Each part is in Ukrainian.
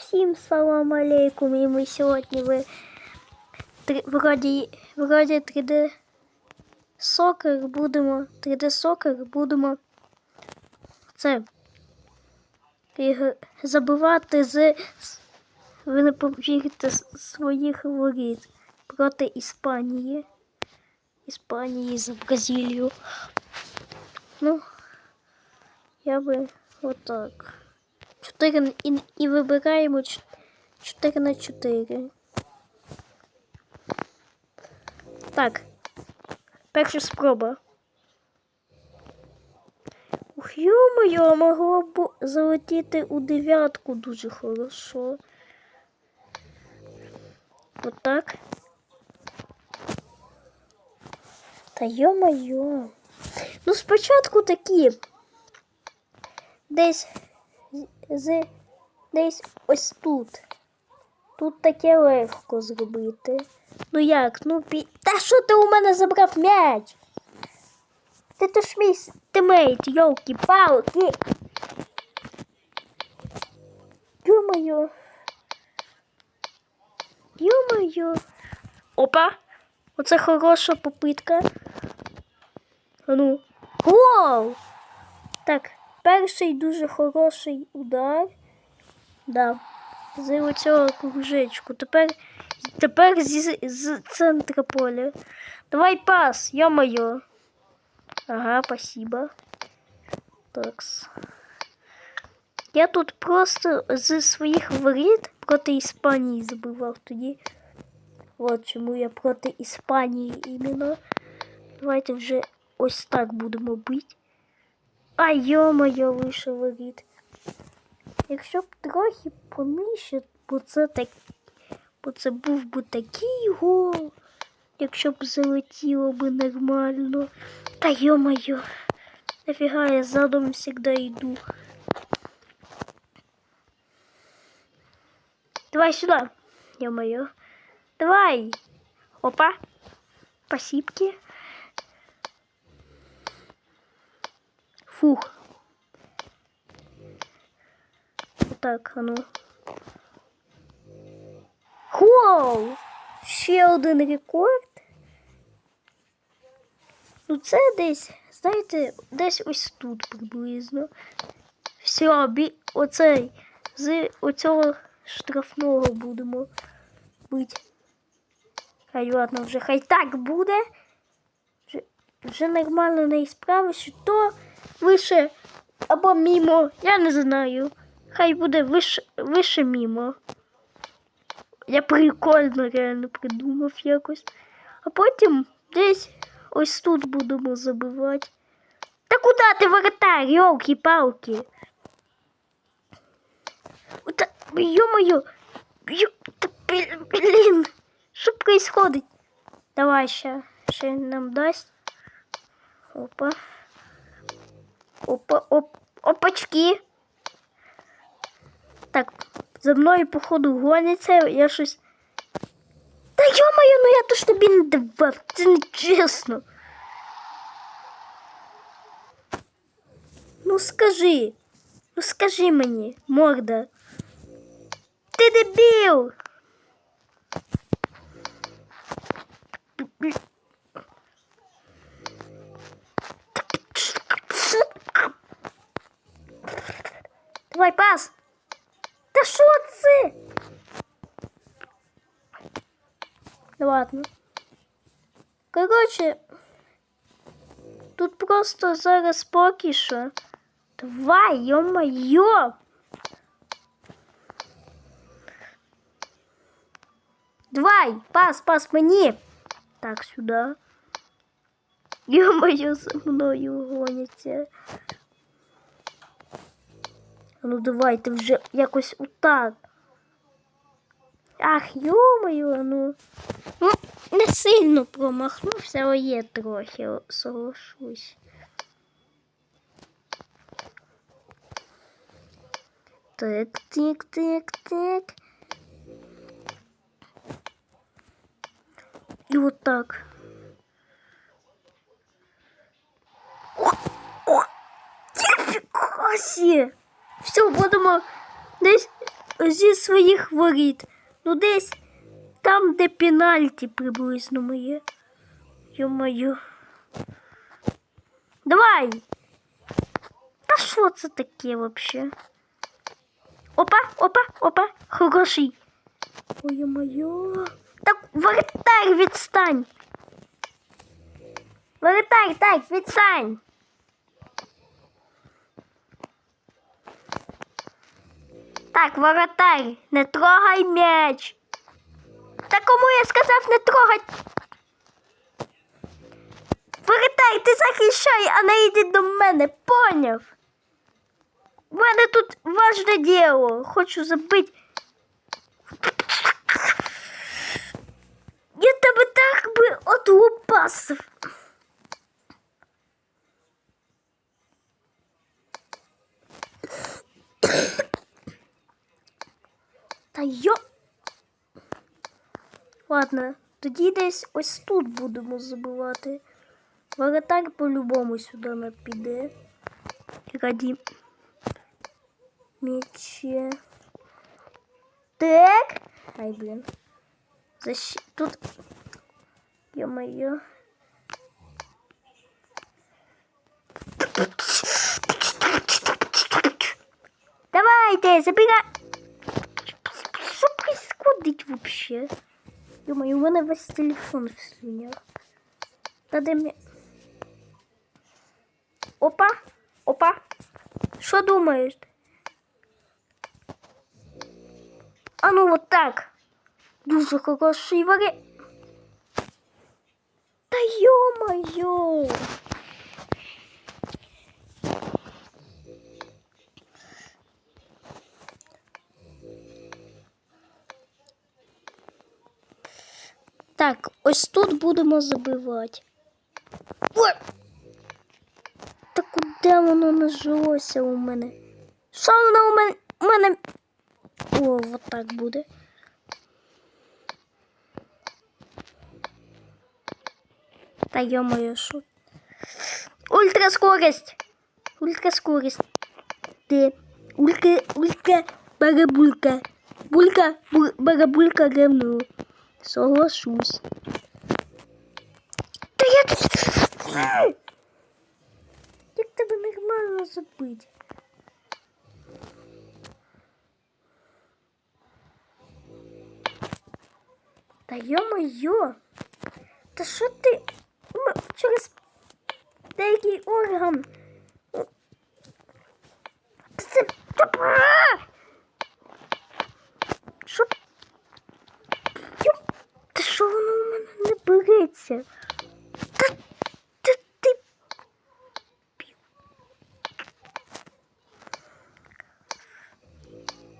Всім салам алейкум, і ми сьогодні в три- вроді, вроді 3D сокер будемо 3D сокер будемо це забивати з- ви не повірите своїх воріт проти Іспанії. Іспанії за Бразилію. Ну, я би отак. 4 і, і вибираємо 4 на 4. Так. Перша спроба. Ух, ё-моё, могло б залетіти у дев'ятку дуже хорошо. Отак. Та ё-моё. Ну, спочатку такі. Десь з десь ось тут. Тут таке легко зробити. Ну як? Ну пі... Та що ти у мене забрав м'яч? Ти то ж мій тимейт, йолки палки Ё-моё. Ё-моё. Опа! Оце хороша попитка. А ну. Гол! Так, перший дуже хороший удар. Да. З оцього кружечку. Тепер, тепер з, з центра поля. Давай пас, ё-моё. Ага, спасибо. Такс. Я тут просто з своїх воріт проти Іспанії забивав тоді. От чому я проти Іспанії іменно. Давайте вже ось так будемо бити. А йо-моє, вийшов воріт. Якщо б трохи понижче, бо це так. Бо це був би такий гол, якщо б залетіло би нормально. Та йо-моє, нафіга я задом завжди йду. Давай сюда, ё-моё. Давай. Опа. Спасибки. Фух. Так, а ну. Хоу! Ще один рекорд. Ну це десь, знаєте, десь ось тут приблизно. Все, бі... оцей. З оцього штрафного будемо бити. Хай ладно, вже хай так буде. Вже, вже нормально не справишся, то вище або мімо, я не знаю. Хай буде вище, вище мімо. Я прикольно реально придумав якось. А потім десь ось тут будемо забивати. Та куди ти воротар, йолки-палки? Та, ё-моё, ё, та, блін, блін, що происходить? Давай ще, ще нам дасть. Опа. Опа, оп, опачки. Так, за мною, походу, гоняться, я щось. Та ё-моё, ну я то ж тобі не давав, це не чесно. Ну скажи, ну скажи мені, морда. Ти дебіл! Давай пас! Та що це? Ну ладно. Коротше, тут просто зараз поки що. Давай, ё-моё! Давай, пас, пас мені. Так, сюди. Ё-моё, за мною гоняться. Ну давайте вже якось отак. Ах, ё-моё, ну. Ну, не сильно промахнувся, але є трохи, соглашусь. Так, так, так, так. І отак. О, о, ніфіга! Все, будемо десь зі своїх воріт. Ну десь там, де пенальті приблизно моє. Йо-моє. Давай! Та що це таке вообще? Опа, опа, опа, хороший. Ой, моє. Так, воротарь, відстань. Воротарь, так, відстань. Так, воротарь, не трогай м'яч. Та кому я сказав не трогать? Воротарь, ти захищай, а не йди до мене, поняв? У мене тут важне діло. Хочу забити. Я тебе так би отлупасив. Та йо. Ладно, тоді десь ось тут будемо забивати. Воротар по-любому сюди не піде. Раді мече. Так. Ай, блин. Защ... Тут... Ё-моё. Давайте, забегай. Происходит вообще? Ё-моё, у мене весь телефон в слюнях. Надо мне... Опа, опа. Что думаешь? А ну вот так. Дуже хороший вари. Та ё-моё. Так, ось тут будемо забивати. Ой! Та куди воно нажилося у мене? Що воно у мене? У мене... О, вот так буде. Та ё-моё, шо? Ультраскорость! Ультраскорость. Ты. Улька, улька, барабулька. Булька, бу, барабулька говно. Соглашусь. Та я тут... Як тебе нормально забить? Та йо-моє! Та що ти через деякий орган? Та? Та що воно у мене не береться? Та, та ти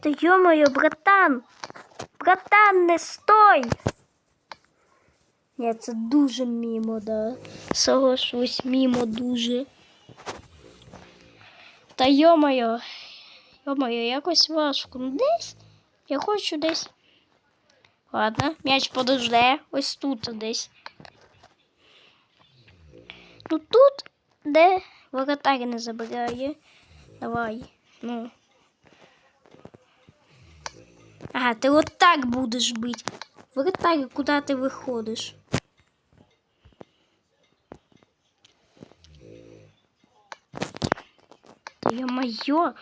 Та йо-моє, братан! Братан, не стой! Ні, це дуже мімо, да. Соглашусь, мімо дуже. Та йо-моє, йо-моє, якось важко. Ну десь. Я хочу десь. Ладно, м'яч подожде. Ось тут десь. Ну тут, де воротар не забирає. Давай. Ну. Ага, ти от так будеш бити. Воротар, куди ти виходиш? Та ё-моё!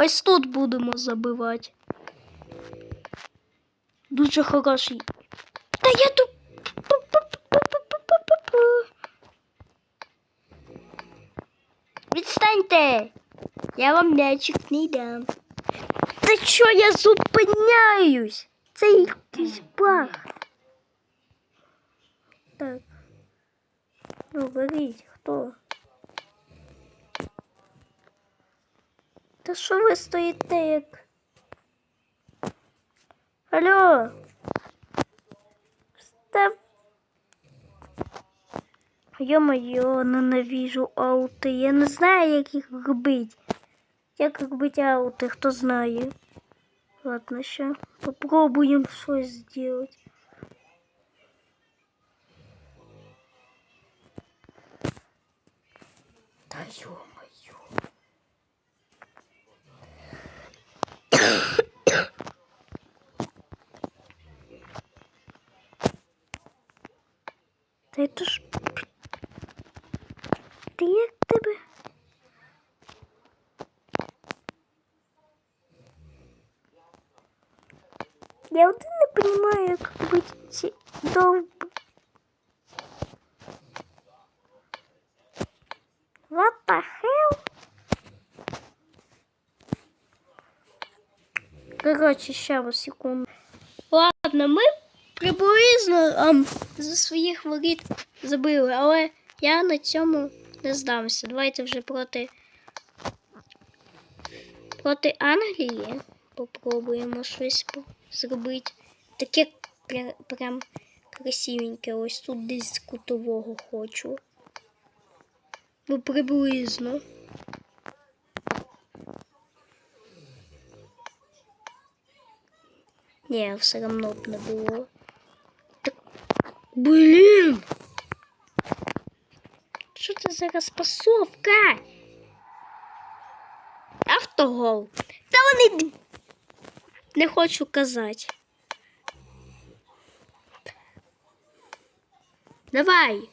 Ось тут будемо забивати. Дуже хороший. Та я тут. Відстаньте! Я вам м'ячик не дам. Та що я зупиняюсь? Це якийсь баг. Так. Ну, беріть, хто? Та що ви стоїте як? Алло? Став. Ё-моё, ненавижу аути. Я не знаю, як їх робити. Як робити аути, хто знає. Ладно, ще попробуємо щось зробити. Та Та Это ж... Ти як тебе? Я один не понимаю, як робити ці Короче, ще раз секунду. Ладно, ми приблизно ам, за своїх воріт забили, але я на цьому не здамся. Давайте вже проти проти Англії попробуємо щось зробити. Таке прям красивеньке. Ось тут десь кутового хочу. Ну, приблизно. Ні, все одно б не було. Так, блін! Що це за розпасовка? Автогол. Та вони не хочу казати. Давай.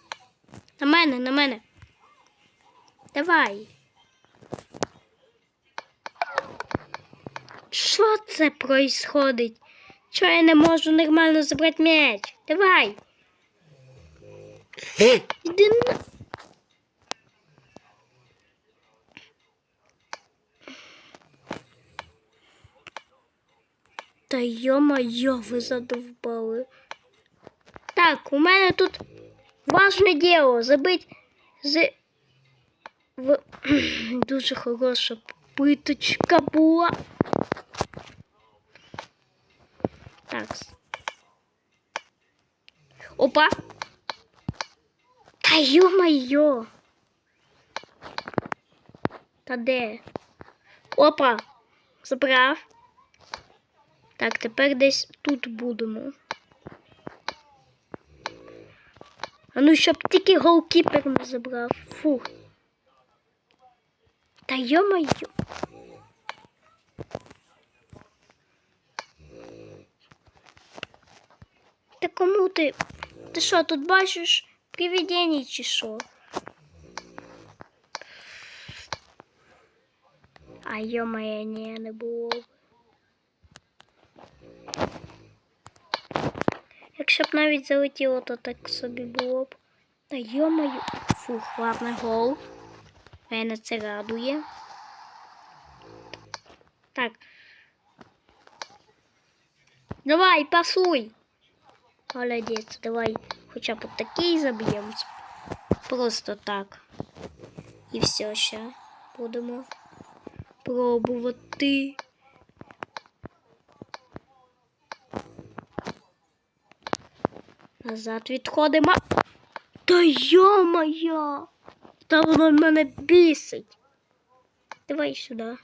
На мене, на мене. Давай. Що це происходить? Чого я не можу нормально забрати м'яч? Давай. Іди на... Та йо-моє, ви задовбали. Так, у мене тут важне діло забить з в... дуже хороша питочка була. Так. Опа. Та йо-моє. Та де? Опа. Забрав. Так, тепер десь тут будемо. А ну, щоб тільки голкіпер не забрав. Фух. Та йо-моє. Та кому ти? Ти що, тут бачиш привидення чи що? А йо-моє, ні, не було. Якщо б навіть залетіло, то так собі було б. Та йо-моє. Фух, ладно, гол. Мене це радує. Так. Давай, пасуй. Молодець, давай хоча б от такий заб'ємо. Просто так. І все, ще будемо пробувати. Назад відходимо. Та йо-моє! Та воно мене бісить. Давай сюди.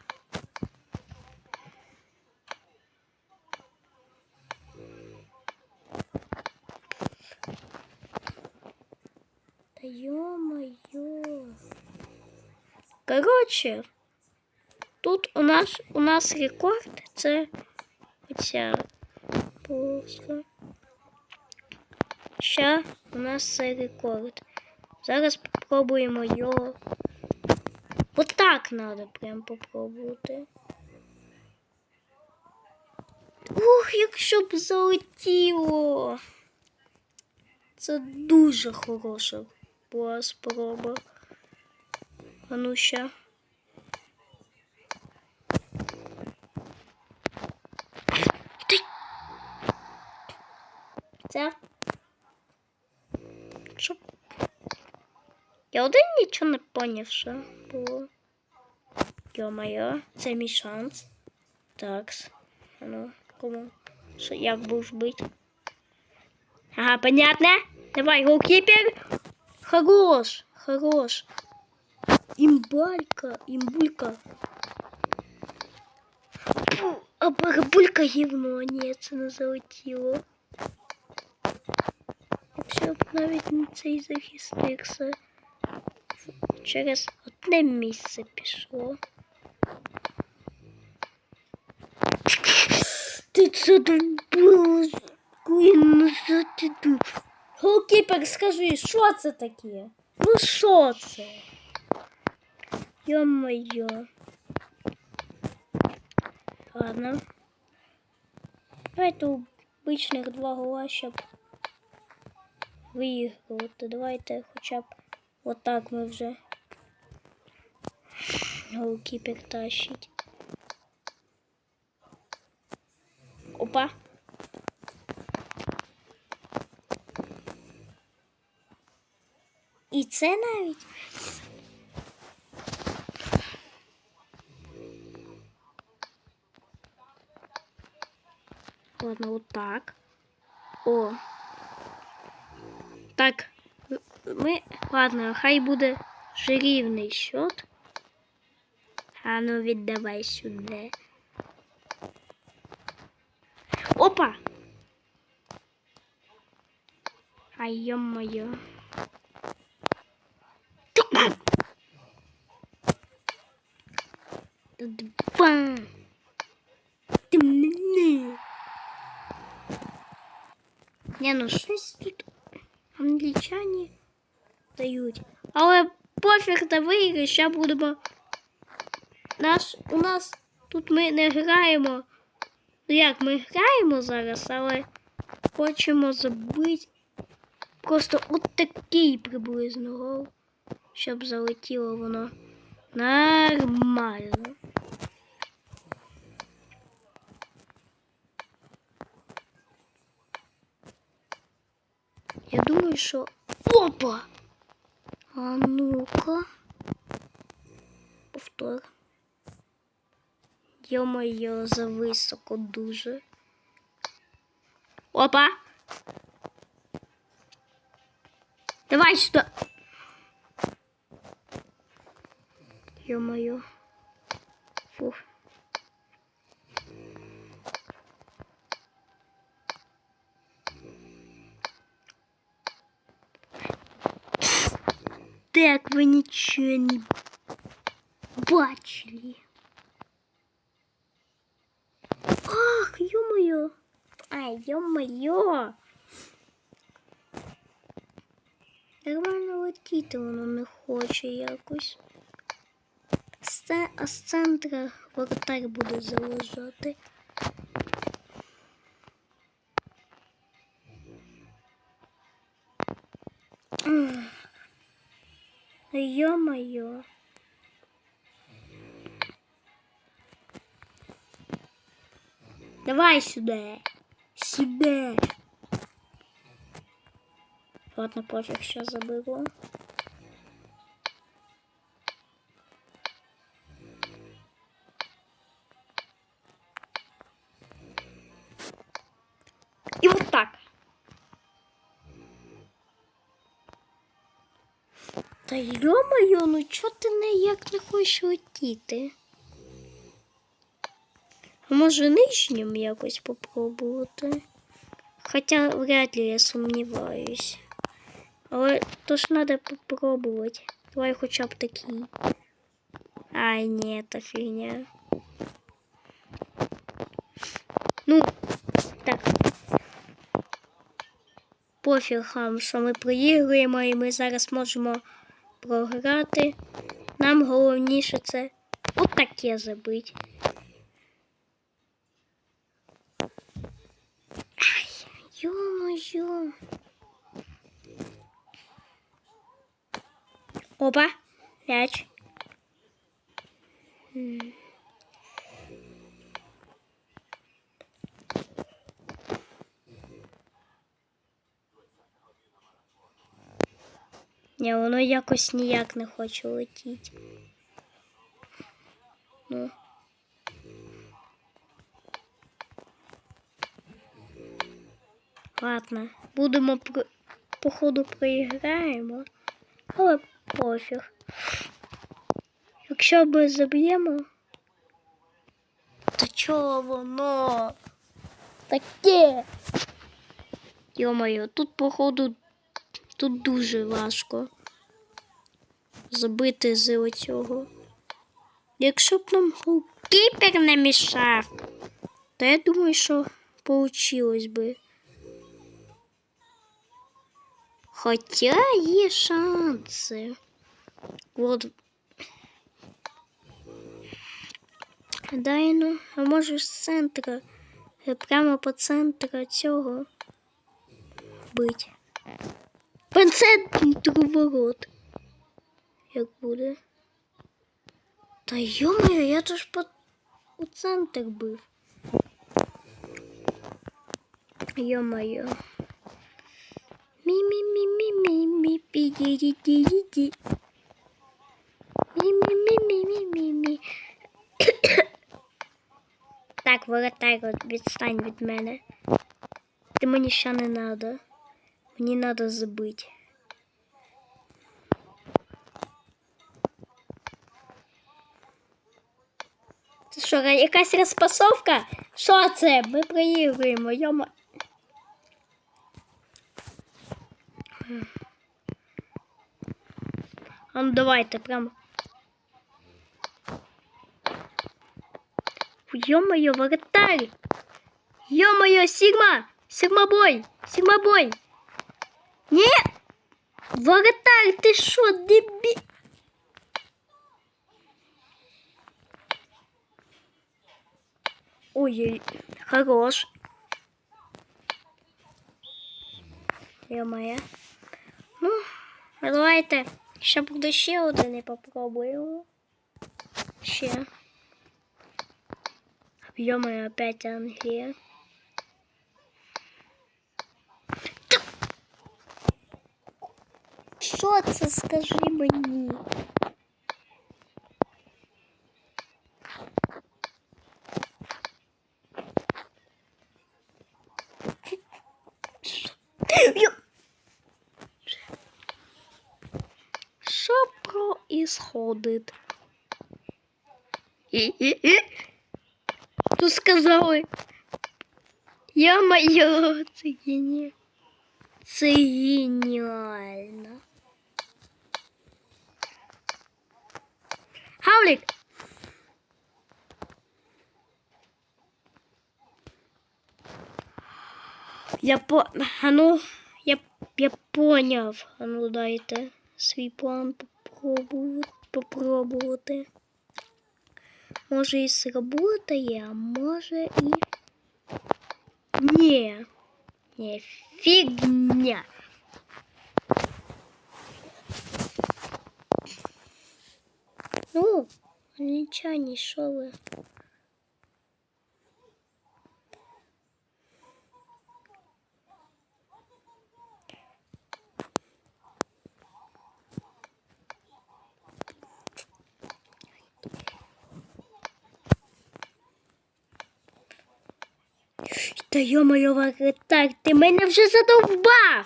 Та йо-моє. Коротше, тут у нас у нас рекорд це оця полоска. Ще у нас це рекорд. Зараз попробуємо його. Вот так треба прям попробувати. Ух, якщо б залетіло. Це дуже хороша була спроба. А ну ще. Ти. Це. Що? Я один нічого не поняв, що було. Йо-моє, це мій шанс. Такс. А ну, кому? Що, як будеш бити? Ага, понятно? Давай, голкипер. Хорош, хорош. Имбалька, имбулька. Фу, А барабулька гівно, ні, це не залетіло. Якщо б навіть не цей захисник, це через от одне місце пішло. Ти це добила, ну що ти тут? Голкіпер, скажи, що це таке? Ну що це? Йо-моє. Ладно. Давайте обичних два гола, щоб виігрувати. Давайте хоча б отак ми вже голкіпер тащить. Опа. І це навіть. Ладно, вот так. О. Так. Ми. Ладно, хай буде жирівний счет. А ну віддавай сюди. Опа! Ай, ё-моё. Два. Не, ну щось тут англічані дають. Але пофіг на виграш, ще будемо. Наш, у нас тут ми не граємо. Ну як, ми граємо зараз, але хочемо забити просто от такий приблизно гол, щоб залетіло воно нормально. Я думаю, що... Опа! А ну-ка. Повтор. Йо-моє, зависоко дуже. Опа! Давай сюда. Ё-моё. Так вы ничего не бачили. Ах, ё-моё. Ай, ё-моё. Нормально летіти воно не хоче якось. З це- А з центра воротар буде залежати. Ё-моё. Давай сюда. Сюда. Ладно, пофиг, сейчас забыла. Та йо-моє, ну чого ти ніяк не хочеш летіти? А може нижнім якось попробувати? Хоча вряд ли я сумніваюсь. Але то ж треба попробувати. Давай хоча б такий. Ай, ні, та фігня. Ну, так. Пофіг вам, що ми проігруємо і ми зараз можемо програти. Нам головніше це отаке забити. Ай, Ё-моё. Опа, мяч. Ні, воно якось ніяк не хоче летіти. Ну. Ладно, будемо про... походу проіграємо, але пофіг. Якщо ми заб'ємо, то чого воно? Таке. Йо-моє, тут, походу, тут дуже важко. забити з оцього. Якщо б нам голкіпер не мішав, то я думаю, що получилось би. Хоча є шанси. От. Дай ну, а може з центра, прямо по центру цього бить. Центру ворот. Як буде? Та йомаю, я то ж по у центр бив. Йомаю. Мі-мі-мі-мі-мі-мі, пі-ді-ді-ді-ді. Мі-мі-мі-мі-мі-мі. Так, воротар, от відстань від мене. Ти мені ще не надо. Мені надо забити. Це що, якась розпасовка? Що це? Ми проігруємо, йома. А ну давайте прямо. Ё-моё, вратарь! Ё-моё, Сигма! Сигма бой! Сигма бой! Не! Вратарь, ты шо, деби... Ой-ой, хорош. Ё-моё. Ну, давайте. Ще буде ще один і попробуємо. Ще. Ё-моё, опять Англия. Що це, скажи мені? Ё- Що происходит? Що сказали? Я моє, це геніально. Це геніально. Хавлік! Я по... А ну, я, я поняв. А ну дайте свій план попробую, попробувати. Може і сработає, а може і... Ні. Ні, фігня. Ну, англічані, що ви? Та йо-моє, вратар, ти мене вже задовбав.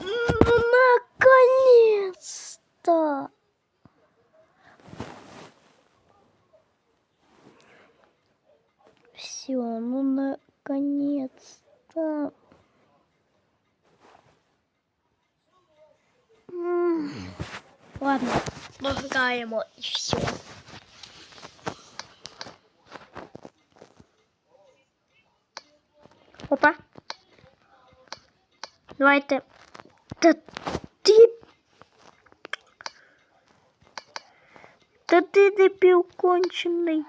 Ну, наконец-то! Все, ну наконец-то. М, Ладно, дограємо і все. Опа. Давайте. Та ти. Та ти дебіл кончений.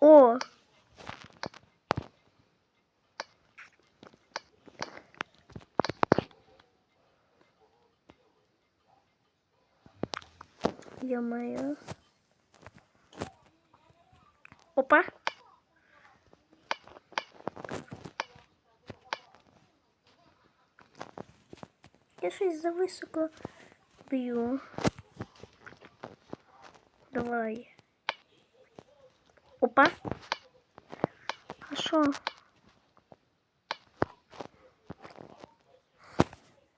О. Ё-моё. Опа. Я щось зависоко б'ю. Давай. Опа. А що?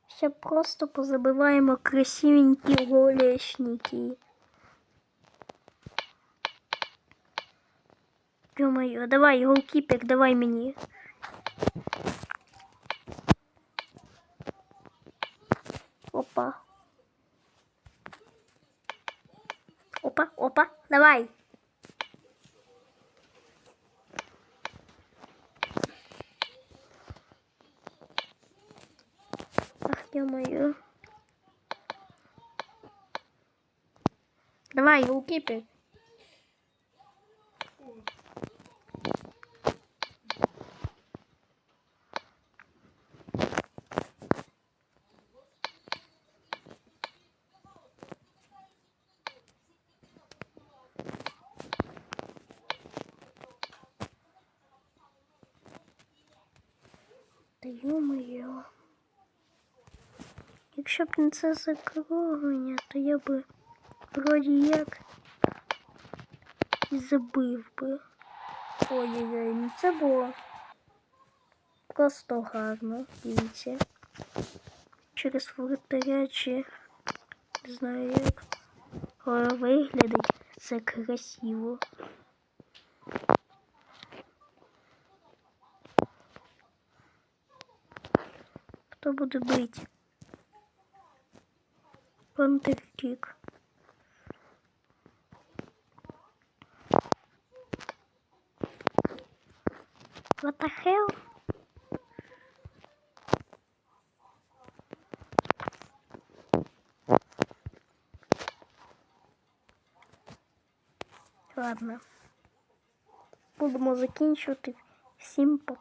Ще просто позабиваємо красивенькі голешники. Ё-моё, давай, голкіпер, давай мені. Опа. Опа, опа, давай. Ё-моё. Давай, его Та Якщо б не це закруглення, то я би вроді як і забив би. Ой-ой-ой, ну це було просто гарно, дивіться. Через воротаря чи не знаю як. Але виглядить це красиво. Хто буде бити? Пантеркік. What the hell? Ладно. Будемо закінчувати. Всім пока.